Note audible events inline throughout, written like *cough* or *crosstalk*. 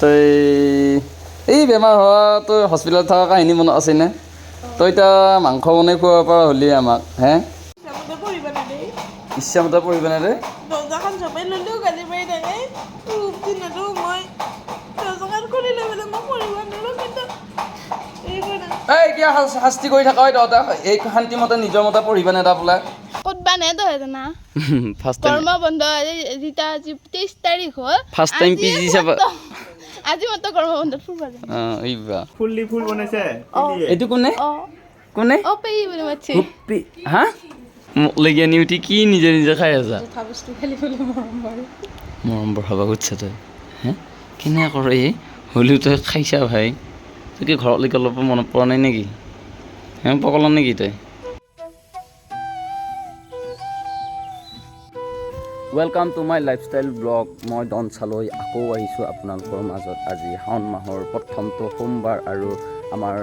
তই এই বেমাৰ হোৱা তই হস্পিটেলত থকা কাহিনী মনত আছেনে তই এতিয়া মাংস বনাই খুৱাব পৰা হ'লি আমাক হে? ইচ্ছামতে পেলাই মই পঢ়িব কিন্তু এই কিয় শাস্তি কৰি থাকা হয় তহঁতে? এই শান্তিমতে নিজৰ মতে পঢ়িবা নেদা বোলে? ক'তবা নে তই জানা ফাৰ্ষ্ট টাইম গৰমৰ বন্ধ যেতিয়া আজি তেইছ তাৰিখ হ'ল। First time আজি PG চাবা। মাত্ৰ- আজি মাত্ৰ গৰমৰ বন্ধত ফুৰিব যাম। অঁ এই বা ফুল ফুল এইটো কোনে? অঁ। কোনে? অঁ পেহী বুলি মাতছে। হুপ্পি। হা? মোক লাগি আনি উঠি কি নিজে নিজে খাই আছা? জোঠা বস্তু খেলিবলৈ মৰম কৰে। মৰম বঢ়াব খুজিছা তই। হে? কেনে কৰ এই? হ'লেও তই খাইছা ভাই। তই কি ঘৰলৈকে অলপ মনত পৰা নাই নেকি? হে পকলা নেকি তই? Welcome to my lifestyle blog মই ডন চালৈ আকৌ আহিছোঁ আপোনালোকৰ মাজত আজি শাওণ মাহৰ প্ৰথমটো সোমবাৰ আৰু আমাৰ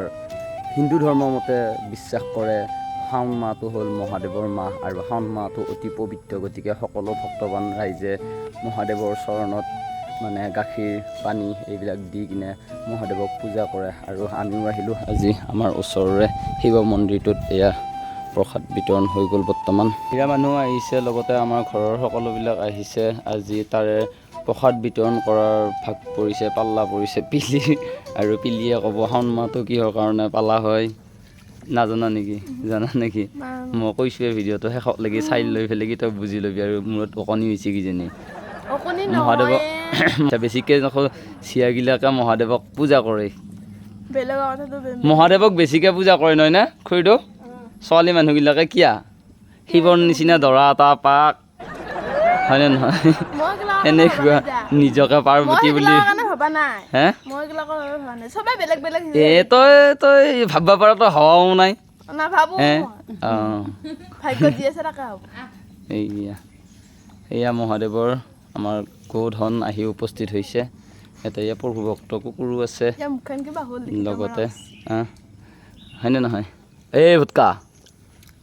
হিন্দু ধৰ্মৰ মতে বিশ্বাস কৰে শাওণ মাহটো হ'ল মহাদেৱৰ মাহ আৰু শাওণ মাহটো অতি পবিত্ৰ গতিকে সকলো ভক্তবান ৰাইজে মহাদেৱৰ চৰণত মানে গাখীৰ পানী এইবিলাক দি কিনে মহাদেৱক পূজা কৰে আৰু আমিও আহিলোঁ আজি আমাৰ ওচৰৰে শিৱ মন্দিৰটোত এয়া প্ৰসাদ বিতৰণ হৈ গ'ল বৰ্তমান। সেয়া মানুহ আহিছে লগতে আমাৰ ঘৰৰ সকলোবিলাক আহিছে। আজি তাৰে প্ৰসাদ বিতৰণ কৰাৰ ভাগ পৰিছে পাল্লা পৰিছে পিলি। আৰু পিলিয়ে ক'ব শাওণ মাহটো কিহৰ কাৰণে পালা হয়? নাজানা নেকি? জানা নেকি? মই কৈছোঁৱে ভিডিঅ'টো শেষত লাগি চাই লৈ পেলাই কি তই বুজি ল'বি আৰু মূৰত অকণি হৈছে কিজানি। মহাদেৱক *coughs* বেছিকৈ আকৌ চিয়াগিলাকে মহাদেৱক পূজা কৰে। মহাদেৱক বেছিকৈ পূজা কৰে নহয় নে? খুৰীদেউ? ছোৱালী মানুহবিলাকে কিয়া? শিৱৰ নিচিনা দৰা এটা পাক। হয়নে নহয়? এনেকুৱা নিজকে পাৰ্বতী বুলি। এ তই তই ভাবিব পাৰ তই হোৱাও নাই। এইয়া। এয়া মহাদেৱৰ আমাৰ গোধন আহি উপস্থিত হৈছে। ইয়াতে ইয়াৰ প্ৰভু ভক্ত কুকুৰো আছে লগতে হয়নে নহয়? এই ভুটকা।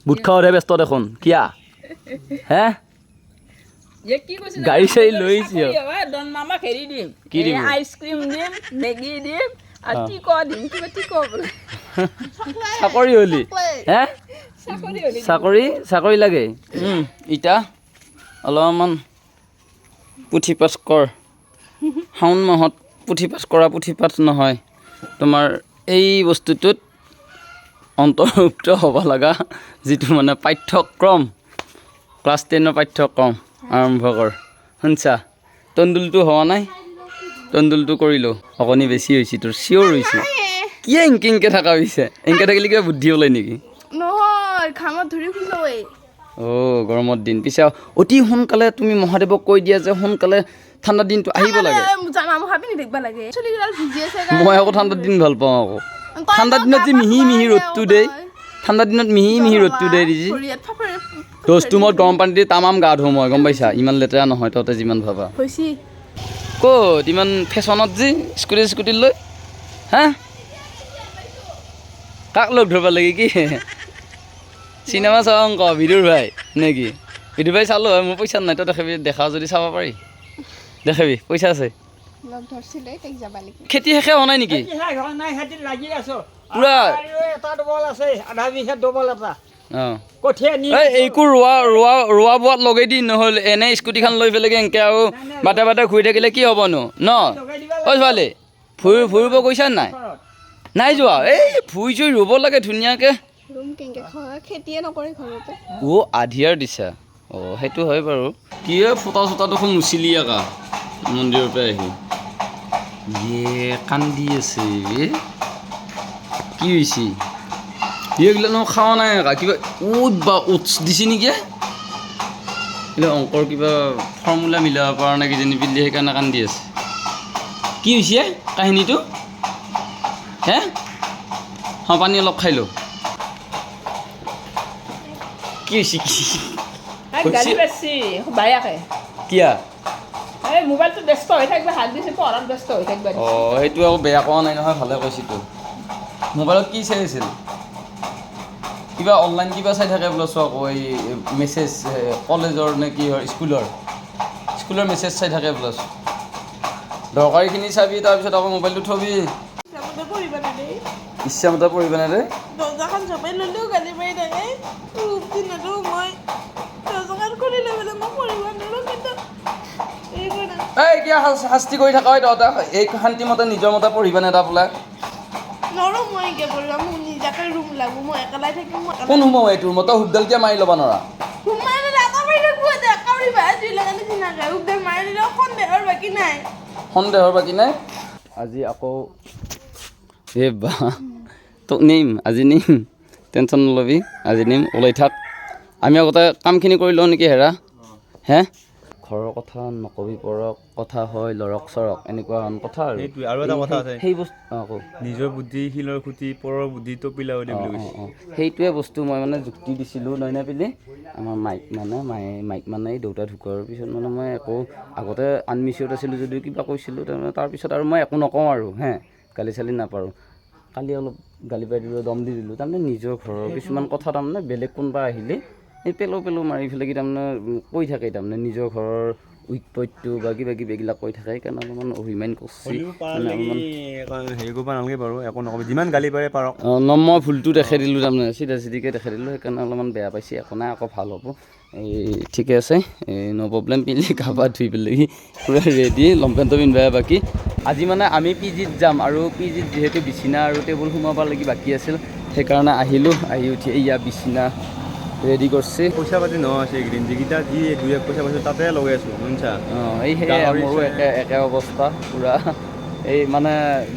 বুট খাওঁতহে ব্যস্ত দেখোন কিয়া হে গাড়ী চাড়ী লৈ মামাক হেৰি দিম কি? আইচক্ৰীম দিম মেগী দিম চাকৰি হ'লি হে চাকৰি হ'লে চাকৰি লাগে ইতা অলপমান পুথি পাঠ কৰ শাওণ মাহত পুথি পাঠ কৰা পুথি পাঠ নহয় তোমাৰ এই বস্তুটোত অন্তৰ্ভুক্ত হ'ব লগা যিটো মানে পাঠ্যক্ৰম ক্লাছ টেনৰ পাঠ্যক্ৰম আৰম্ভ কৰ। শুনছা? তন্দুলটো হোৱা নাই? তন্দুলটো কৰিলোঁ। অকণি বেছি হৈছে তোৰ চিঞৰ হৈছে। কিয় ইংকে ইংকে থকা হৈছে? ইংকে থাকিলে কিবা বুদ্ধি ওলাই নেকি? অ' গৰমৰ দিন। পিছে অতি সোনকালে তুমি মহাদেৱক কৈ দিয়া যে সোনকালে ঠাণ্ডা দিনটো আহিব লাগে। মই আকৌ ঠাণ্ডা দিন ভাল পাওঁ আকৌ। ঠাণ্ডা দিনত যে মিহি মিহি ৰ'দটো দেই। ঠাণ্ডা দিনত মিহি মিহি ৰ'দটো দেই দিজি ভৰিয়াত মই গৰম পানী দি তামাম গা ধুওঁ মই গম পাইছা? ইমান লেতেৰা নহয় তহঁতে যিমান ভাবা। ক'ত? ইমান ফেশ্বনত যি স্কুটি স্কুটি লৈ। হা? কাক লগ ধৰিব লাগে কি? চিনেমা চাওঁ অঙ্ক ভিডিঅ'ৰ ভাই নেকি ভিডিঅ' ভাই চালোঁ হয় মোৰ পইচা নাই তই দেখাবি দেখা যদি চাব পাৰি। দেখাবি পইচা আছে। লগ ধৰিছিলে তাইক যাব লাগে। খেতি শেষে হোৱা নাই নেকি? নাই খেতি লাগি আছো। পুৰা এটা ডবল আছে আধা বিঘা ডবল এটা। অঁ। কঠীয়া নি এই এইকো ৰোৱা ৰোৱা ৰোৱা বোৱাত লগাই দি নহ'ল এনে স্কুটিখন লৈ পেলাই এনেকৈ আৰু বাটে বাটে ঘূৰি থাকিলে কি হ'বনো? ন? লগাই দিবা অ' ছোৱালী ফুৰি ফুৰিব গৈছা নাই? ঘৰত। নাই যোৱা? এই ফুৰি চুৰি ৰুব লাগে ধুনীয়াকৈ। ৰুম কেনেকৈ খোৱা খেতিয়ে নকৰে ঘৰতে। অ' আধিয়াৰ দিছা। অঁ সেইটো হয় বাৰু। কি ফুটা চুটা দেখোন মুচিলি আকা? মন্দিৰৰ পৰা আহি। ইয়ে কান্দি আছে। কি হৈছে? এইগিলা ন খাৱা নাই কিবা উট বা উটছ দিছে নেকি? কিবা অংকৰ কিবা ফৰ্মুলা মিলাব পৰা নাই কিজানি পিলি সেইকাৰণে কান্দি আছে। কি হৈছে কাহিনীটো? হে? অঁ পানী অলপ খাই লওঁ কি হৈছে কি কিয়া? এই মোবাইলটো ব্যস্ত হৈ থাকিবা হাত দিছে পঢ়াত ব্যস্ত হৈ থাকিবা অঁ সেইটো আকৌ বেয়া কোৱা নাই নহয় ভালে কৈছিতো মোবাইলত কি চাই আছিল? কিবা অনলাইন কিবা চাই থাকে বোলে চোৱা আকৌ এই মেছেজ কলেজৰ নে কি হয় স্কুলৰ। স্কুলৰ মেছেজ চাই থাকে বোলে। দৰকাৰীখিনি চাবি তাৰপিছত আকৌ মোবাইলটো থবি। ইচ্ছামতে পঢ়িব নেদেই ইচ্ছামতে পঢ়িব নে দে শাস- শাস্তি কৰি থকা হয় তহঁতে এই শান্তিমতে নিজৰ মতে পঢ়িব নেদা বোলে। নোৱাৰোঁ মই এনেকৈ পঢ়িব মোক নিজাকৈ ৰুম লাগব মই একেলাই থাকিম মই কোন সোমাও এই তোৰ মতে হুবডাল কিয় মাৰি ল'ব নোৱাৰা? সোমাই পেলাই আকৌ মাৰি থাকোঁ এতিয়া কাউৰী ভাই জুই লগা নিচিনাকৈ উগদাল মাৰি দিলেও সন্দেহৰ বাকী নাই। সন্দেহৰ বাকী নাই? আজি আকৌ এ বা তোক নিম আজি নিম টেনশ্যন নল'বি আজি নিম ওলাই থাক। আমি আগতে কামখিনি কৰি লওঁ নেকি হেৰা? হে? ঘৰৰ কথা নকবি পৰক কথা হয় লৰক চৰক এনেকুৱা কথা আৰু। সেইটোৱে, আৰু এটা কথা আছে। সেই বস্তু অঁ নিজৰ বুদ্ধি শিলৰ খুঁটি পৰৰ বুদ্ধি টপিলা বুলি অঁ কৈছে। সেইটোৱে বস্তু মই মানে যুক্তি দিছিলোঁ নয়নে পিলি। আমাৰ মাইক মানে মায়ে মাইক মানে দেউতা ঢুকোৱাৰ পিছত মানে মই একো আগতে আনমিচিয়ত আছিলোঁ যদিও কিবা কৈছিলোঁ তাৰমানে তাৰপিছত আৰু মই একো নকওঁ আৰু হে গালি চালি নাপাৰোঁ। কালি অলপ গালি পাৰি দিলোঁ দম দি দিলোঁ তাৰমানে নিজৰ ঘৰৰ কিছুমান কথা তাৰমানে বেলেগ কোনোবা আহিলে এই পেলো পেলো মাৰি পেলাই কি তাৰমানে কৈ থাকে তাৰমানে নিজৰ ঘৰৰ উইক পইণ্টটো বা কিবা কিবি এইবিলাক কৈ থাকে সেইকাৰণে অলপমান অভিমান কৰিছে। হেৰি কৰিব নালাগে বাৰু একো নক'ব। যিমান গালি পাৰে পাৰক ন মই ভুলটো দেখাই দিলোঁ তাৰমানে চিধা চিধিকৈ দেখাই দিলোঁ সেইকাৰণে অলপমান বেয়া পাইছে একো নাই আকৌ ভাল হ'ব। এই ঠিকে আছে এই ন' প্ৰব্লেম পিন্ধি গা পা ধুই পেলাই পূৰা ৰেডি লংপেণ্টটো পিন্ধিবা বাকী। আজি মানে আমি পি জিত যাম আৰু পি জিত যিহেতু বিচনা আৰু টেবুল সোমাব লাগি বাকী আছিল সেইকাৰণে আহিলোঁ আহি উঠি এয়া বিচনা ৰেডি কৰিছে পইচা পাতি নহয় আছে এইকেইদিন যিকেইটা যি দুই এক পইচা পাইছোঁ তাতে লগাই আছোঁ অঁ এই সেয়ে গাহৰি মোৰো একে একে অৱস্থা পূৰা। এই মানে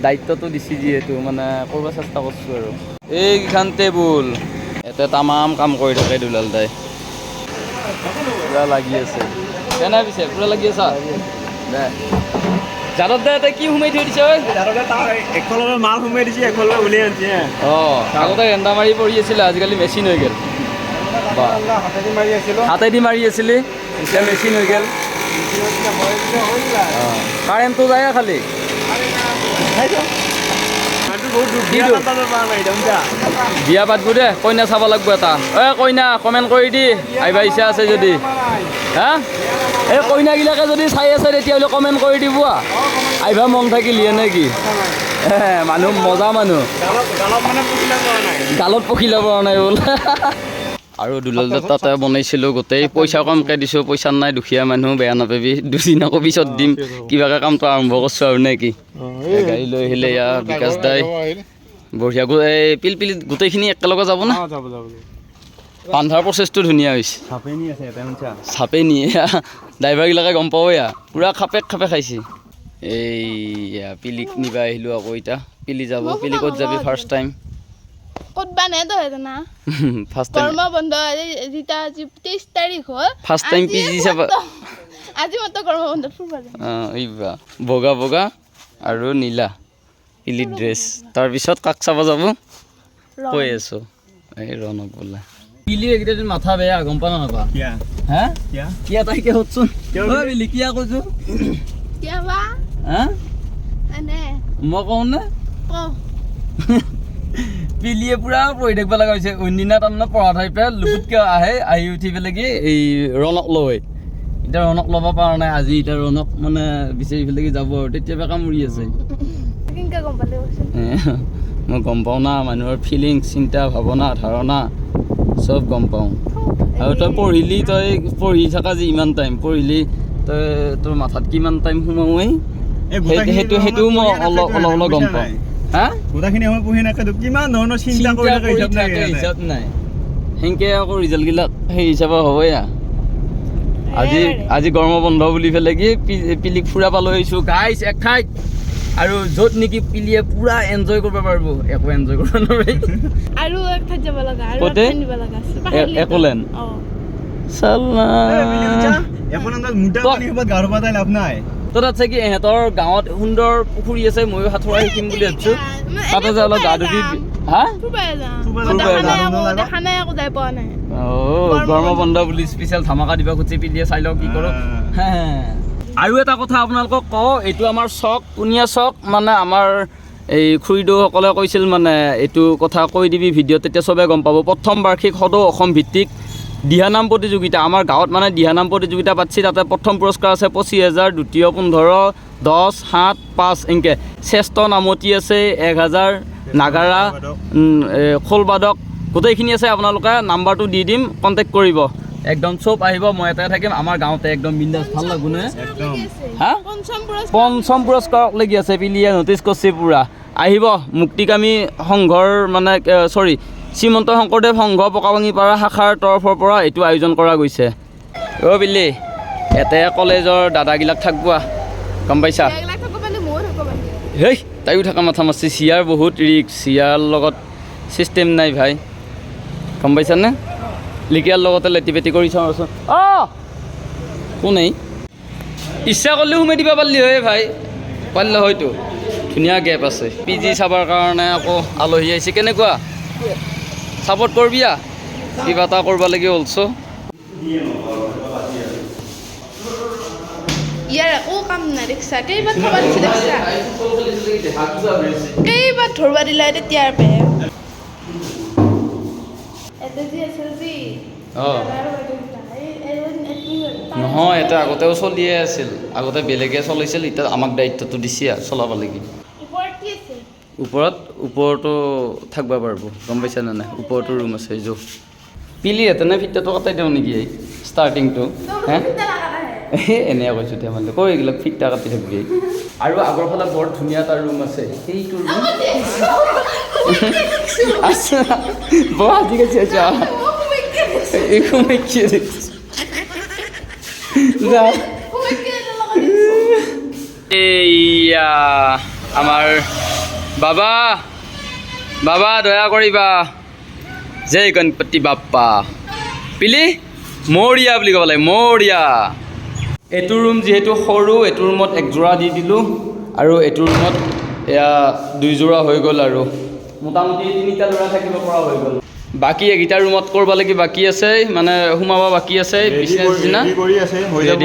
দায়িত্বটো দিছে যিহেতু মানে কৰিব চেষ্টা কৰিছোঁ আৰু। এইকেইখন টেবুল ইয়াতে তামাম কাম কৰি থাকে দুলাল দাই পূৰা লাগি আছে। কেনে পিছে পূৰা লাগি আছা? দে। জানত দে কি সোমাই থৈ দিছ? ঐ একফালৰ মাল সোমাই দিছে একফালৰ উলিয়াই আনিছে অঁ আগতে ৰেন্দা মাৰি পৰি আছিলে আজিকালি মেচিন হৈ গ'ল। মাৰি আছিলি এতিয়া মেচিন হৈ গ'ল। কাৰেণ্টটো যায় খালি। বিয়া? পাতাব দে কইনা চাব লাগব এটা। এ কইনা কমেণ্ট কৰি দি। আহিবা ইচ্ছা আছে যদি। হা? এই কইনাগিলাকে যদি চাই আছে তেতিয়াহ'লে কমেণ্ট কৰি দিব আ। আহিবা মন থাকিলি নে কি? মানুহ মজা মানুহ। গালত মানে গালত পখিলা পৰা নাই বোলে। *laughs* আৰু দুলাল তাতে বনাইছিলোঁ গোটেই পইচা কমকৈ দিছোঁ পইচা নাই দুখীয়া মানুহ বেয়া নাপাবি দুদিন আকৌ পিছত দিম। কিবাকৈ কামটো আৰম্ভ কৰিছোঁ আৰু নে কি? এই গাড়ী লৈ আহিলে ইয়াৰ বিকাশ দাই। বঢ়িয়া গো- এই পিলপিলিত গোটেইখিনি একেলগে যাব না? যাব যাব। বান্ধাৰ প্ৰচেছটো ধুনীয়া হৈছে। চাপে নিয়ে ড্ৰাইভাৰগিলাকে গম পাব এয়া। পূৰা খাপে খাপে খাইছে। এইয়া পিলিক নিবা আহিলোঁ আকৌ এতিয়া পিলি যাব পিলি ক'ত যাবি ফাৰ্ষ্ট টাইম ক'তবা নে তই জানা? ফাৰ্ষ্ট টাইম গৰমৰ বন্ধ আজি- যেতিয়া আজি তেইছ তাৰিখ হ'ল। First time আজি PG চাবা। আজি মাত্ৰ গৰমৰ বন্ধত ফুৰিব যাম। অঁ বগা বগা আৰু নীলা। পিলি ড্ৰেছ। তাৰপিছত কাক চাব যাব? কৈ আছোঁ। এই ৰণক বোলা। পিলি এইকেইটা দিন মাথা বেয়া গম পা নাপা? কিয়া? হা? কিয়া? সোধচোন। কিয় ঐ পিলি কিয়া কৈছোঁ? কেতিয়াবা হা? এনে। মই কওঁ নে? *laughs* পিলিয়ে পূৰা পঢ়ি থাকিব লগা হৈছে। অন্যদিনা তাৰমানে পঢ়া ঠাইৰ পৰা লুপুতকৈ আহে আহি উঠি পেলাই কি এই ৰণক লয়। এতিয়া ৰণক ল'ব পৰা নাই আজি এতিয়া ৰণক মানে বিচাৰি পেলাই কি যাব আৰু তেতিয়াৰ পৰা কামুৰি আছে। মই গম পাওঁ না মানুহৰ ফিলিংছ চিন্তা ভাৱনা ধাৰণা চব গম পাওঁ। আৰু তই পঢ়িলি তই পঢ়ি থকা যে ইমান টাইম পঢ়িলি তই তোৰ মাথাত কিমান টাইম সোমাওৱেই? সেইটো সেইটো সেইটোও মই অলপ অলপ অলপ গম পাওঁ। হা গোটেইখিনি সময় পঢ়ি নাকাটো কিমান ধৰণৰ চিন্তা কৰি থাকে হিচাপ নাই হিচাপ নাই? সেনকে আকৌ ৰিজাল্টবিলাক সেই হিচাপে হ'বই আ। আজি আজি গৰমৰ বন্ধ বুলি পেলাই কি পিলিক ফুৰা পালৈ আহিছোঁ গাইছ এক ঠাইত। আৰু য'ত নেকি পিলিয়ে পূৰা এনজয় কৰিব পাৰিব। একো এনজয় কৰিব নোৱাৰি। আৰু এক ঠাইত যাব লগা ক'তে? চাল্লা? এখন আন্দাজ মোটা পানী গাৰ পাতাই লাভ নাই। তো তাত চাগে ইহঁতৰ গাঁৱত সুন্দৰ পুখুৰী আছে ময়ো সাঁতোৰা শিকিম বুলি ভাবিছোঁ মানে তাতে যে অলপ গা ধুবি। হা গৰমৰ গৰমৰ বন্ধ। বুলি স্পেচিয়েল ধামাকা দিব খুজিছে পিলিয়ে চাই লওক কি কৰোঁ। আৰু এটা কথা আপোনালোকক কওঁ এইটো আমাৰ চক পুনীয়া চক মানে আমাৰ এই খুৰীদৌসকলে কৈছিল মানে এইটো কথা কৈ দিবি ভিডিঅ'ত তেতিয়া চবে গম পাব প্ৰথম বাৰ্ষিক সদৌ অসম ভিত্তিক দিহানাম প্ৰতিযোগিতা আমাৰ গাঁৱত মানে দিহানাম প্ৰতিযোগিতা পাতিছে তাতে প্ৰথম পুৰস্কাৰ আছে পঁচিছ হেজাৰ দ্বিতীয় পোন্ধৰ দহ সাত পাঁচ এনেকৈ। শ্ৰেষ্ঠ নামতি আছে এক হাজাৰ নাগাৰা খোলবাদক গোটেইখিনি আছে আপোনালোকে নাম্বাৰটো দি দিম কণ্টেক্ট কৰিব। একদম চব আহিব মই এটাই থাকিম আমাৰ গাঁৱতে একদম বিন্দাছ ভালো লাগব নে? পঞ্চম পুৰস্কাৰ। পঞ্চম পুৰস্কাৰক লাগি আছে পিলিয়ে নটিচ কৰিছে পূৰা। আহিব মুক্তিকামী সংঘৰ মানে চৰি শ্ৰীমন্ত শংকৰদেৱ সংঘ পকাভাঙিপাৰা শাখাৰ তৰফৰ পৰা এইটো আয়োজন কৰা গৈছে। অ' পিলি এতে কলেজৰ দাদাগিলাক থাকব। গম পাইছা? হেই তাইও থকা মাথা মাৰছে চিয়াৰ বহুত ৰিক্স চিয়াৰ লগত ছিষ্টেম নাই ভাই। গম পাইছানে? লিকিয়াৰ লগতে লেটি পেটি কৰি চাওঁচোন অঁ কোনেই? ইচ্ছা কৰিলেও সোমাই দিব পাৰিলি হয় ভাই। পাৰিলে হয়তো। ধুনীয়া গেপ আছে। পি জি চাবৰ কাৰণে আকৌ আলহী আহিছে। কেনেকুৱা? ছাপৰ্ট কৰিবি আ? কিবা এটা কৰিব লাগে অলছ' ইয়াৰ একো কাম নাই দেখছা কেইবাৰ থবা দিছে দেখছা? কেইবাৰ ধৰবা দিলা তেতিয়াৰ পে? নহয় এটা আগতেও চলিয়ে আছিল। আগতে বেলেগে চলাইছিল এতিয়া আমাক দায়িত্বটো দিছে আৰু চলাব লাগে। ওপৰত কি আছে ওপৰত, ওপৰতো থাকিব পাৰিব, গম পাইছানে নাই? ওপৰতো ৰুম আছে যো। পিলি হেতেনে ফিটাটো কাটাই দিওঁ নেকি ষ্টাৰ্টিংটো হে? এনে কৈছোঁ ধেমালি কৈ এইবিলাক ফিটা কাটি থাকবি। আৰু আগৰ ফালে বৰ ধুনীয়া এটা ৰুম আছে। সেইটো ৰুম আছে। বৰ আজি গৈছে আচ্ছা যা। এইয়া, আমাৰ বাবা বাবা দয়া কৰিবা। জয় গণপতি বাপ্পা। পিলি মৰিয়া বুলি ক'ব লাগে মৰিয়া। এইটো ৰুম যিহেতু সৰু এইটো ৰুমত একযোৰা দি দিলোঁ আৰু এইটো ৰুমত এয়া দুইযোৰা হৈ গ'ল আৰু। মোটামুটি তিনিটা ল'ৰা থাকিব পৰা হৈ গ'ল। বাকী এইকেইটা ৰুমত কৰিব লাগি বাকী আছে মানে সোমাব বাকী আছে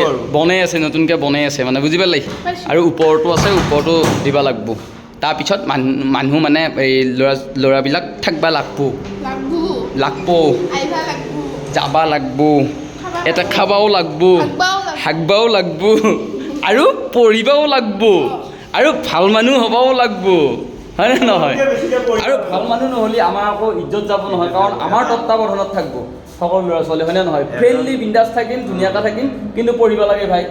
আৰু। বনাই আছে নতুনকৈ বনাই আছে মানে বুজি পালি? আৰু ওপৰতো আছে ওপৰতো দিব লাগব। তাৰপিছত মানুহ মানুহ মানে এই ল'ৰা ল'ৰাবিলাক থাকবা লাগব। লাগবো। যাবা লাগব। এটা খাবাও লাগব। থাকবাও লাগবো। হাগবাও লাগব। আৰু পঢ়িবাও লাগব। আৰু ভালো মানুহ হ'বাও লাগব। হয়নে নহয়? আৰু ভালো মানুহ নহ'লে আমাৰ আকৌ ইজ্জত যাব নহয়। কাৰণ আমাৰ তত্বাৱধানত থাকিব। সকলো ল'ৰা ছোৱালী হয়নে নহয়? ফ্ৰেণ্ডলি বিন্দাছ থাকিম ধুনীয়াকৈ থাকিম। কিন্তু পঢ়িব লাগে ভাই।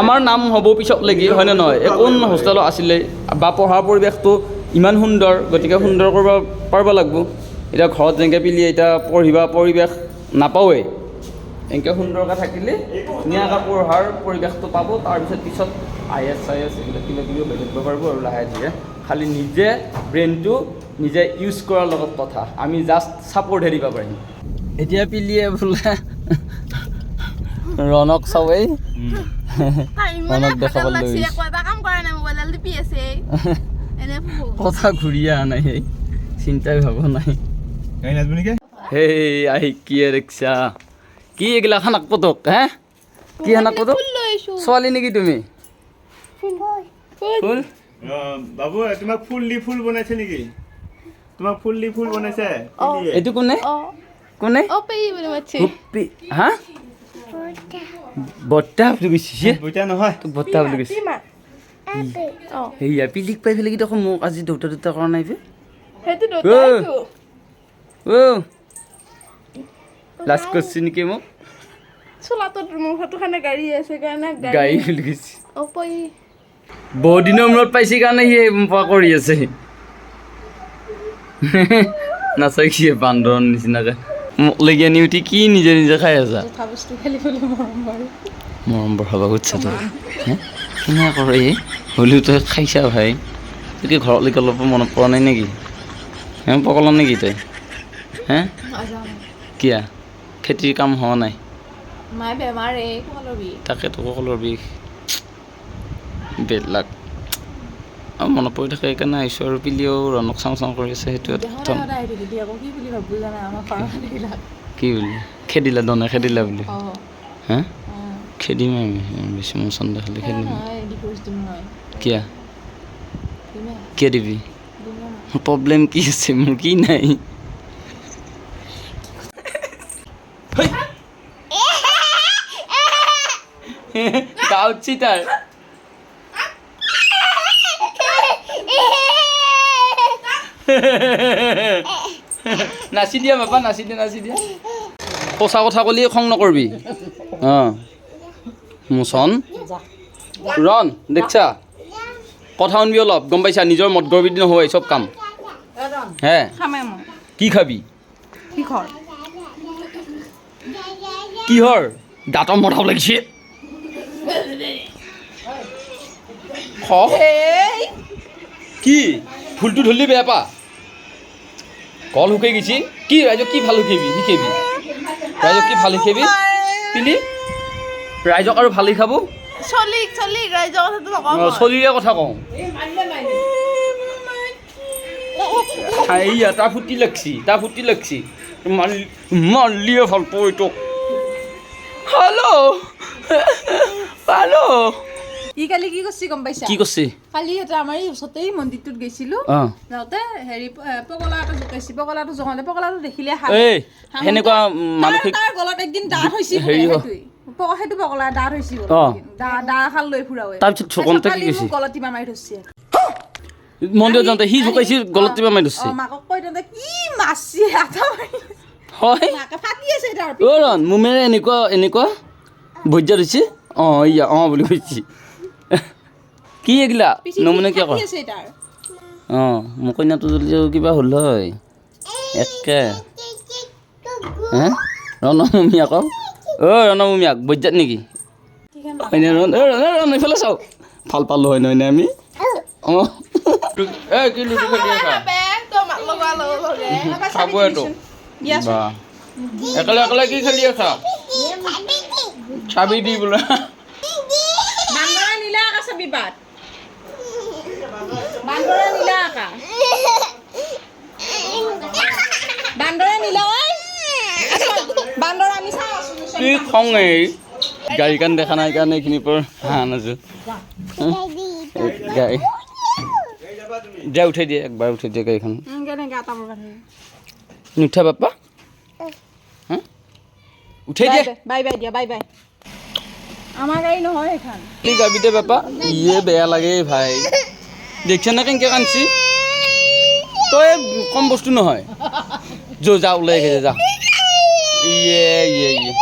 আমাৰ নাম হ'ব পিছত লাগি হয়নে নহয়? কোন হোষ্টেলত আছিলে বা পঢ়াৰ পৰিৱেশটো ইমান সুন্দৰ গতিকে সুন্দৰ কৰিব পাৰিব লাগিব। এতিয়া ঘৰত যেনেকৈ পিলি এতিয়া পঢ়িবা পৰিৱেশ নাপাওঁৱেই এনেকৈ সুন্দৰকৈ থাকিলে ধুনীয়াকৈ পঢ়াৰ পৰিৱেশটো পাব তাৰপিছত পিছত আই এছ আই এছ এইবিলাক কিবা কিবি হৈ থাকিব পাৰিব আৰু লাহে ধীৰে। খালি নিজে ব্ৰেইনটো নিজে ইউজ কৰাৰ লগত কথা। আমি জাষ্ট ছাপৰ্টহে দিব পাৰিম। এতিয়া পিলিয়ে বোলে ৰণক চাৱেই ইমানে আমাক দেখাব ফাটাল লাগছি লৈ একো এটা কাম কৰা নাই মোবাইলডাল টিপি আছে এনে ফুফু কথা ঘূৰি অহা নাই সেই চিন্তাই ভাবা নাই। সেই আহি কি দেখছা কি এইগিলা খানাক পতক হে? কি খানাক পতক ফুল লৈ আহিছো ছোৱালী নেকি তুমি? ফুল। ফুল। বাবু তোমাক ফুল দি ফুল বনাইছে নেকি? তোমাক ফুল দি ফুল বনাইছে অ। এইটো কোনে? কোনে? হা? বৰ্তা বুলি কৈছে বুইতা নহয়। বৰ্তা বুলি কৈছে। সেয়া পিলিক পাই পেলাই দেখোন মোক আজি দেউতা দেউতা কৰা নাই যে। লাজ কৰিছে নেকি মোক? চোলাটোত মোৰ গাড়ী আছে কাৰণে গাড়ী বুলি কৈছে। বহুত দিনৰ মূৰত পাইছে কাৰণে সি পা কৰি আছে। নাচাই সি বান্দৰ নিচিনাকে। মোক লাগি আনি উঠি কি নিজে নিজে খাই আছা মৰম বঢ়াব খুজিছা তই কেনে কৰে হ'লেও তই খাইছা ভাই? তই কি ঘৰলৈকে অলপ মনত পৰা নাই নেকি? হে পকলা নেকি তই? হে? কিয়া? খেতিৰ কাম হোৱা নাই? তাকেতো সকলোৰ বিষ। বেলেগ আৰু মনত পৰি থাকে সেইকাৰণে আহিছোঁ আৰু পিলিও ৰণক চাওঁ চাওঁ কৰি আছে সেইটো এটা আকৌ কি বুলি কি? খেদিলা দনে খেদিলা বুলি? অ। খেদিম আমি বেছি মোচন দেখালে খেদিম। নহয় ডিভোৰ্চ দিম মই। কিয়া? কিয় দিবি? প্ৰব্লেম কি আছে? মোৰ কি নাই? *laughs* চিটাৰ। *laughs* নাচি দিয়া বাবা নাচি দিয়া নাচি দিয়া। সঁচা কথা ক'লি খং নকৰবি। অঁ। মোচন। ৰন দেখছা? কথা শুনবি অলপ গম পাইছা? নিজৰ মদ গৰ্বিত নহয় চব কাম। হে? কি খাবি? কিহৰ? দাঁতৰ মঠাব লাগিছে। কি? ফুলটো ধৰিলি বেয়া পা? কল শুকাই গেছি। কি ৰাইজক কি ভালো শিকাবি শিকাবি ৰাইজক কি ভালো শিকাবি পিলি ৰাইজক আৰু ভালো শিকাব চলিক চলিক ৰাইজৰ কথাটো নকওঁ চলিৰে কথা কওঁ। এইয়া তাৰ ফুটি লাগছি তাৰ ফুটি লাগছি। মাল- মালিয়ে ভালো পাওঁ এইটোক হেল্ল' হেল্ল' ই কালি কি কৰিছে গম পাইছা? কি কৈছে কালি এটা আমাৰ ওচৰতে মন্দিৰটোত গৈছিলো। যাওঁতে হেৰি পগলা এটা জোকাইছে। পগলাটো জোকাওঁতে পগলাটো দেখিলে সেনেকুৱা মানসিক তাৰ গলত একদিন দাঁত হৈছে সেইটো পগলা দাঁত হৈছে। দা- দা খাল লৈ ফুৰাৱে তাৰপিছত চকনতে কি কৈছে? গলত টিপা মাৰি থৈছে মন্দিৰত যাওঁতে সি জোকাইছি গলত টিপা মাৰি ধৰছি। মাকক কৈ দিওঁতে কি মাছি মাৰি হয়। ফাটি আছে তাৰ অ' ৰণ মোমেৰে এনেকুৱা এনেকুৱা ভজ্জা দিছে অঁ ইয়া অঁ বুলি কৈছি। কি এইগিলা পিঠি নমুনে কিয় কয়? অঁ মোৰ কইনাটো যদি কিবা হ'ল হয়। একে। হে? ৰণভূমি আকৌ অ' ৰণভূমিয়াক বজ্জাত নেকি? হয়নে ৰণ অ' ৰণ ৰণ এইফালে চাওক। ভালো পালোঁ হয় নহয় নে আমি? অঁ। এই কি লুডু খেলি আছা? বা। একেলগে একেলগে কি খেলি আছা? চাবি দি বোলে বান্দৰা নীলা আকা চাবি বাট বান্দৰা নীলা আকা বান্দৰা নীলা ঐ আচ্ছা, বান্দৰা আমি চাই আছো কি খং এই গাড়ীখন দেখা নাই কাৰণে এইখিনিৰ পৰা হাঁহ নাছো গাড়ী। যা উঠাই দিয়ে, একবাৰ উঠাই দিয়ে গাড়ীখন। নুঠা বাপ্পা? উঠাই দিয়ে বাই বাই দিয়া। বাই বাই আমাৰ গাড়ী নহয় সেইখন কি যাবি দে বাপ্পা ইয়ে বেয়া লাগে ভাই। দেখছ না কেনেকে কান্দছি তই কম বস্তু নহয়। যো, যা, ওলাই গৈছে যা। ইয়ে ইয়ে ইয়ে।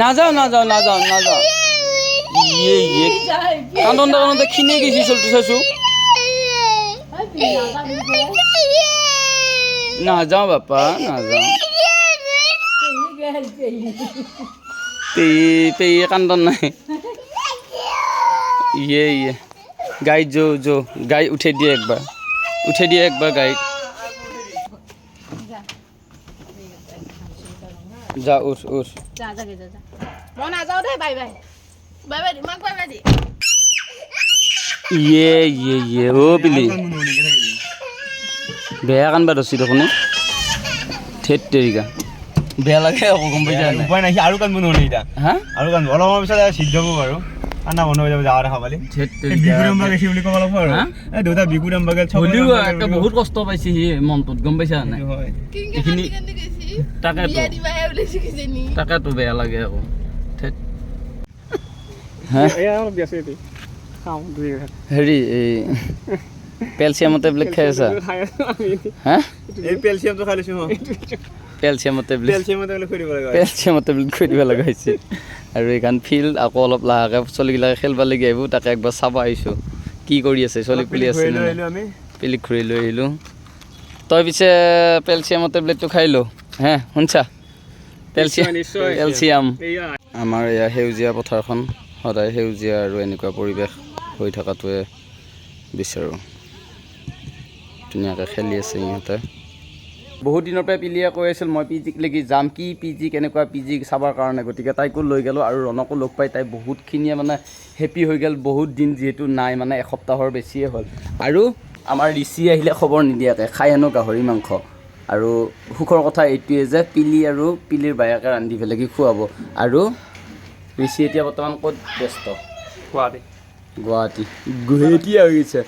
নাযাওঁ নাযাওঁ নাযাওঁ নাযাওঁ ইয়ে ইয়ে। কান্দোতে কান্দোতে খিনিয়ে গৈছি চলটো চাইছোঁ? নাযাওঁ বাপ্পা নাযাওঁ পেহী পেহী কান্দন নাই। ইয়ে ইয়ে। গাড়ীত যো যো। গাড়ী উঠাই দিয়ে একবাৰ উঠাই দিয়ে একবাৰ গাড়ীত যা উঠ উঠ। যা যা যা যা। মই নাযাওঁ দেই বাই বাই। বাই বাই মাক বাই বাই ইয়ে ইয়ে ইয়ে অ' বিলি বেয়া কান বাদ হচ্ছি দেখোন। থেট তেরিকা তেৰিকা। বেয়া লাগে আকৌ গম পাইছা উপায় নাই আৰু কান্দিব নোৱাৰি এতিয়া। হা? আৰু কান্দব অলপ সময় পিছত সিদ্ধ হ'ব বাৰু। দেখা পালি। ধেত এই বিকু দাম্বা গেছি বুলি ক'ব লাগিব আৰু। এই দেউতা বিকু দাম্বা হ'লেও একে বহুত কষ্ট পাইছে সি মনটোত গম পাইছা নাই এইখিনি তাকেতো। বিয়া তাকেতো লাগে আকৌ। হেৰি এই কেলচিয়ামৰ টেবলেট খাই আছা? পেলচিয়ামটো খাই লৈছোঁ মই কেলচিয়ামৰ টেবলেট। কেলচিয়ামৰ টেবলেট খুৱাই দিব লগা হৈছে। আৰু এইখন ফিল্ড আকৌ অলপ লাহেকৈ চলিগিলাকে খেলিব লাগি আহিব তাকে একবাৰ চাব আহিছোঁ। কি কৰি আছে চলি পুলি আছে পিলিক ঘূৰি লৈ আহিলোঁ। তই পিছে কেলচিয়ামৰ টেবলেটটো খাই ল হে শুনছা? নিশ্চয়। কেলচিয়াম আমাৰ এয়া সেউজীয়া পথাৰখন সদায় সেউজীয়া আৰু এনেকুৱা পৰিৱেশ হৈ থকাটোৱে বিচাৰোঁ। ধুনীয়াকৈ খেলি আছে ইহঁতে। বহুত দিনৰ পৰাই পিলিয়ে কৈ আছিল মই পি জিক লাগি যাম। কি পি জি কেনেকুৱা পি জি চাবৰ কাৰণে। গতিকে তাইকো লৈ গ'লোঁ আৰু ৰণকো লগ পাই তাই বহুতখিনিয়ে মানে হেপী হৈ গ'ল। বহুত দিন যিহেতু নাই মানে এসপ্তাহৰ বেছিয়ে হ'ল। আৰু আমাৰ ঋষি আহিলে খবৰ নিদিয়াকৈ খাই আনো গাহৰি মাংস। আৰু সুখৰ কথা এইটোৱে যে পিলি আৰু পিলিৰ বায়েকে ৰান্ধি পেলাই কি খুৱাব। আৰু ঋষি এতিয়া বৰ্তমান ক'ত ব্যস্ত? গুৱাহাটী গুৱাহাটী। গুৱাহাটী হৈ গৈছে।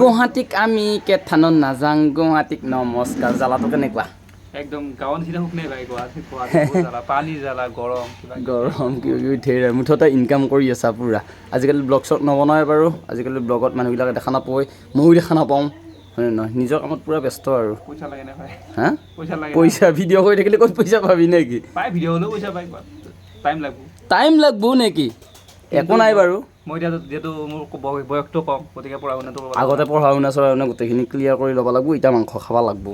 গুৱাহাটীক আমি কেথানত নাযাং গুৱাহাটীক নমস্কাৰ জ্বালাটো কেনেকুৱা? একদম গাঁৱৰ নিচিনা সুখ নাই ভাই গুৱাহাটীত গুৱাহাটী *laughs* বহুত জ্বালা পানী জ্বালা গৰম কিবা গৰম কিবা কিবি ধেৰ মুঠতে ইনকাম কৰি আছা পূৰা। আজিকালি ব্লগ চগ নবনাই বাৰু আজিকালি ব্লগত মানুহবিলাকে দেখা নাপায় ময়ো দেখা নাপাওঁ হয়নে নহয়? নিজৰ কামত পূৰা ব্যস্ত আৰু। হা? পইচা ভিডিঅ' কৰি থাকিলে ক'ত পইচা পাবি নেকি? টাইম লাগব নেকি? একো নাই বাৰু। মই এতিয়া যিহেতু মোৰ বয়- বয়সটো কম গতিকে পঢ়া শুনাটো আগতে পঢ়া শুনা চঢ়া শুনা গোটেইখিনি ক্লিয়াৰ কৰি ল'ব লাগিব এতিয়া মাংস খাব লাগিব।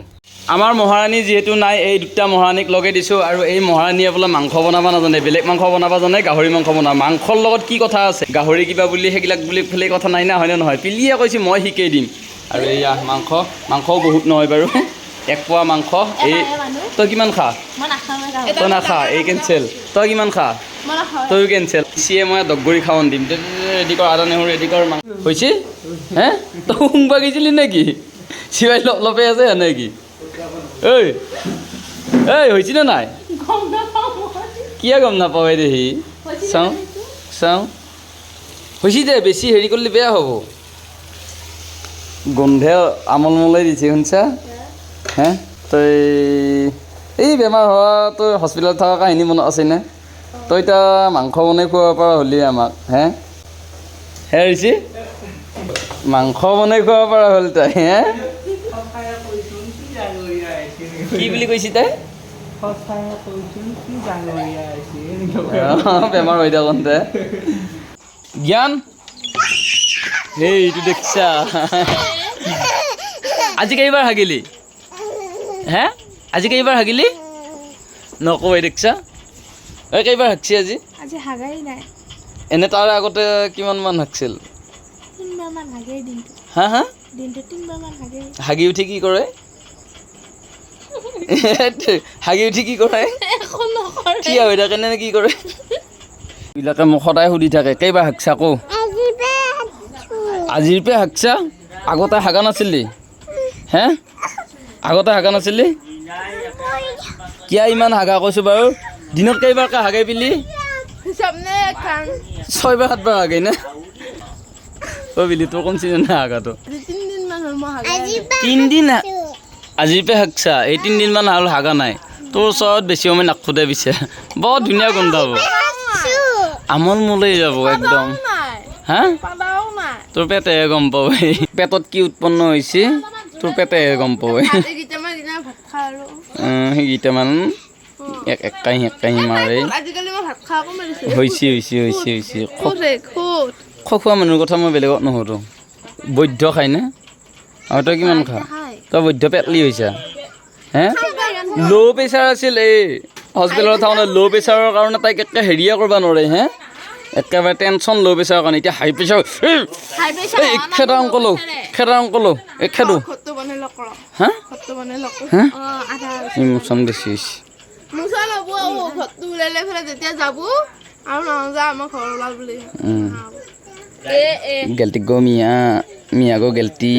আমাৰ মহাৰাণী যিহেতু নাই এই দুটা মহাৰাণীক লগাই দিছোঁ আৰু এই মহাৰাণীয়ে বোলে মাংস বনাব নাজানে বেলেগ মাংস বনাব জানে গাহৰি মাংস বনাব। মাংসৰ লগত কি কথা আছে? গাহৰি কিবা বুলি সেইবিলাক বুলি ফেলে কথা নাই না হয়নে নহয়? পিলিয়ে কৈছে মই শিকাই দিম। আৰু এয়া মাংস মাংসও বহুত নহয় বাৰু। *laughs* এক পোৱা মাংস এই তই কিমান খা। তই নাখা এই কেঞ্চেল তই কিমান খা? মই নাখাওঁ তইও কেঞ্চেল চিয়ে মই দগৰি খাৱন দিম। ৰেডি কৰ আদা নেহৰু ৰেডি কৰ হৈছে? হে? তই শুংবা গৈছিলি নেকি? চিৱাই লপ আছে নেকি? ঐ ঐ হৈছে নে নাই? কিয় গম নাপাওঁ এই দেহি? চাওঁ চাওঁ। হৈছে দে বেছি হেৰি কৰিলে বেয়া হ'ব। গোন্ধে আমল মলাই দিছে শুনছা? হে? তই এই বেমাৰ হোৱা তই হস্পিটেলত থকা কাহিনী মনত আছেনে তই এতিয়া মাংস বনাই খুৱাব পৰা হ'লি আমাক হে? হে ৰিচি? মাংস বনাই খুৱাব পৰা হ'ল তই হে? কি বুলি কৈছি তাই? বেমাৰ হৈ থাকোঁতে জ্ঞান? এইটো দেখিছা? আজি কেইবাৰ হাগিলি? হে? আজি কেইবাৰ হাগিলি? নকবি দেখিছা? এই কেইবাৰ হাগছি আজি? আজি হাগাই নাই। এনে তাৰ আগতে কিমান মান হাগছিল? তিনিবাৰ মান হাগেই দিনটো। হা হা? দিনটো তিনিবাৰ মান হাগেই। হাগি উঠি কি কৰে? হাগি উঠি কি কৰে? থিয় হৈ থাকে নে কি কৰে? এইবিলাকে মোক সদায় সুধি থাকে কেইবাৰ হাগছা কৌ? আজিৰ পৰা হাগছা? আগতে হাগা নাছিলি? হে? আগতে হাগা নাছিলি? কিয় ইমান হাগা কৈছোঁ বাৰু? দিনত কেইবাৰকৈ হাগাই পিলি? নে ছয়বাৰ সাতবাৰ হাগে নে? অ' বিলি তোৰ কোন চিজন নাই। হাগাটো তিনিদিন মান আজিৰ পৰা হাগছা? এই তিনিদিনমান হ'ল হাগা নাই। তোৰ ওচৰত বেছি সময় নাখোদে পিছে। বৰ ধুনীয়া গোন্ধাব আমল মলাই যাব একদম। হা? তোৰ পেটেহে গম পাব পেটত কি উৎপন্ন হৈছে? তোৰ পেটেহে গম পাব এইকেইটামান এক এক কাঁহি এক কাঁহি মাৰে হৈছে হৈছে হৈছে হৈছে। খ খোৱা মানুহৰ কথা মই বেলেগত নুসুধোঁ। বৈদ্য খায়নে আৰু তই কিমান খা? তই বৈদ্য পেটলি হৈছা? হে? ল' প্ৰেছাৰ আছিল এই। হস্পিটেলত থাকোঁতে ল' প্ৰেছাৰৰ কাৰণে তাইক একে হেৰিয়ে কৰিব নোৱাৰে হে? একেবাৰে টেনশ্যন ল' প্ৰেছাৰৰ কাৰণে। এতিয়া হাই প্ৰেছাৰ খেদা অংকলো খেদা অংকলো এই খেদো। হা? অঁ বেছি হৈছে। মোচা ল'ব ঘৰটো ওলাই লৈ পেলাই যেতিয়া যাব আৰু নাযাওঁ আমাৰ ঘৰ ওলাল বুলি গেলটি গো মিয়া মিয়া গো গেলটি